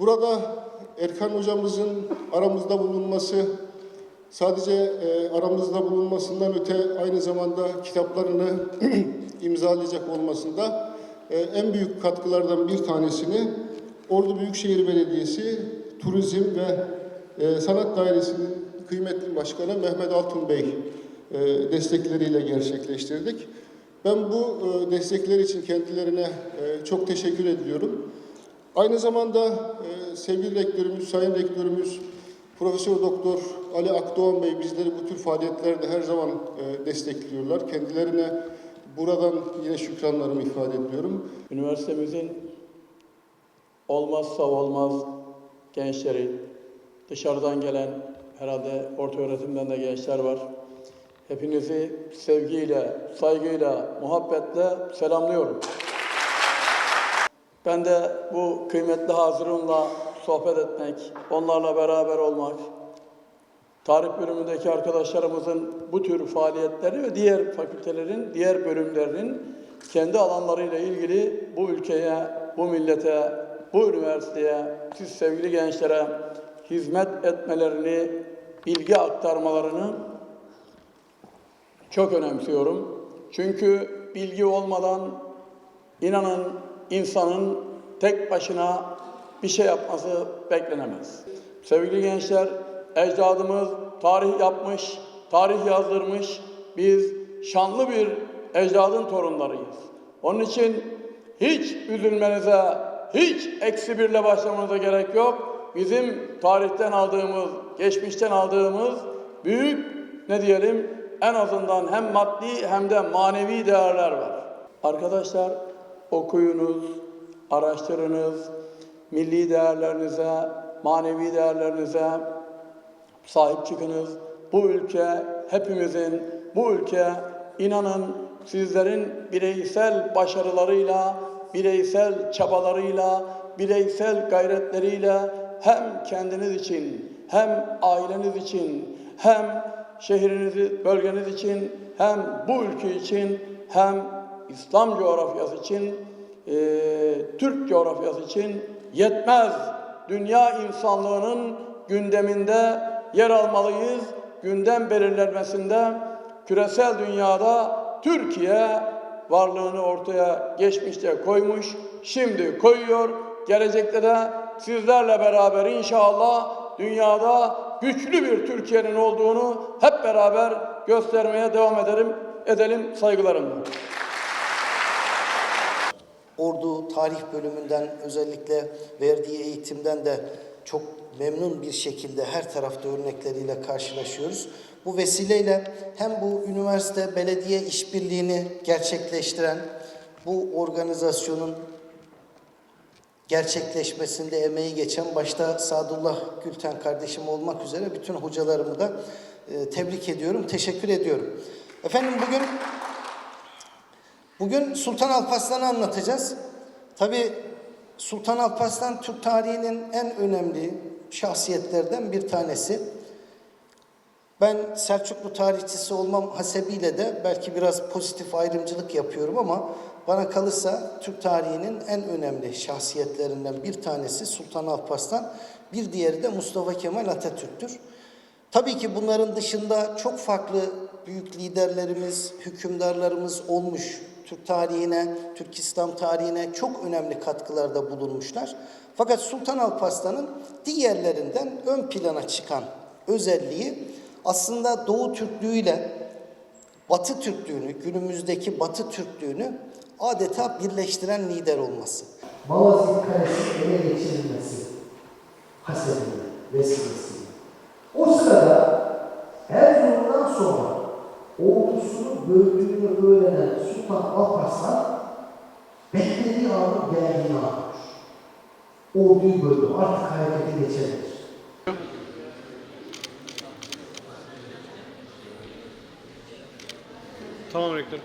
Burada Erkan hocamızın aramızda bulunması sadece e, aramızda bulunmasından öte aynı zamanda kitaplarını imzalayacak olmasında e, en büyük katkılardan bir tanesini Ordu Büyükşehir Belediyesi Turizm ve e, Sanat Dairesi'nin kıymetli başkanı Mehmet Altun Bey e, destekleriyle gerçekleştirdik. Ben bu e, destekler için kendilerine e, çok teşekkür ediyorum. Aynı zamanda e, sevgili rektörümüz, sayın rektörümüz Profesör Doktor Ali Akdoğan Bey bizleri bu tür faaliyetlerde her zaman e, destekliyorlar. Kendilerine buradan yine şükranlarımı ifade ediyorum. Üniversitemizin olmazsa olmaz gençleri, dışarıdan gelen herhalde orta öğretimden de gençler var. Hepinizi sevgiyle, saygıyla, muhabbetle selamlıyorum. Ben de bu kıymetli Hazirun'la sohbet etmek, onlarla beraber olmak, tarih bölümündeki arkadaşlarımızın bu tür faaliyetleri ve diğer fakültelerin, diğer bölümlerinin kendi alanlarıyla ilgili bu ülkeye, bu millete, bu üniversiteye, siz sevgili gençlere hizmet etmelerini, bilgi aktarmalarını çok önemsiyorum. Çünkü bilgi olmadan inanın insanın tek başına bir şey yapması beklenemez. Sevgili gençler, ecdadımız tarih yapmış, tarih yazdırmış. Biz şanlı bir ecdadın torunlarıyız. Onun için hiç üzülmenize, hiç eksi birle başlamanıza gerek yok. Bizim tarihten aldığımız, geçmişten aldığımız büyük ne diyelim en azından hem maddi hem de manevi değerler var. Arkadaşlar okuyunuz, araştırınız, milli değerlerinize, manevi değerlerinize sahip çıkınız. Bu ülke hepimizin, bu ülke inanın sizlerin bireysel başarılarıyla, bireysel çabalarıyla, bireysel gayretleriyle hem kendiniz için, hem aileniz için, hem şehrinizi, bölgeniz için, hem bu ülke için, hem İslam coğrafyası için, eee, Türk coğrafyası için yetmez. Dünya insanlığının gündeminde yer almalıyız. Gündem belirlenmesinde küresel dünyada Türkiye varlığını ortaya geçmişte koymuş, şimdi koyuyor. Gelecekte de sizlerle beraber inşallah dünyada güçlü bir Türkiye'nin olduğunu hep beraber göstermeye devam edelim, edelim saygılarımla. Ordu Tarih bölümünden özellikle verdiği eğitimden de çok memnun bir şekilde her tarafta örnekleriyle karşılaşıyoruz. Bu vesileyle hem bu üniversite belediye işbirliğini gerçekleştiren bu organizasyonun gerçekleşmesinde emeği geçen başta Sadullah Gülten kardeşim olmak üzere bütün hocalarımı da e, tebrik ediyorum, teşekkür ediyorum. Efendim bugün Bugün Sultan Alparslan'ı anlatacağız. Tabi Sultan Alparslan Türk tarihinin en önemli şahsiyetlerden bir tanesi. Ben Selçuklu tarihçisi olmam hasebiyle de belki biraz pozitif ayrımcılık yapıyorum ama bana kalırsa Türk tarihinin en önemli şahsiyetlerinden bir tanesi Sultan Alparslan, bir diğeri de Mustafa Kemal Atatürk'tür. Tabii ki bunların dışında çok farklı büyük liderlerimiz, hükümdarlarımız olmuş. Türk tarihine, Türk İslam tarihine çok önemli katkılarda bulunmuşlar. Fakat Sultan Alparslan'ın diğerlerinden ön plana çıkan özelliği aslında Doğu Türklüğüyle Batı Türklüğünü, günümüzdeki Batı Türklüğünü adeta birleştiren lider olması. Malazgirt Kalesi ele geçirilmesi hasebiyle, vesilesiyle. O sırada Erzurum'dan sonra ordusunu böldüğünü Sultan Alparslan beklediği anın geldiğini anlamış. Orduyu böldü, artık harekete geçebilir. Tamam rektör.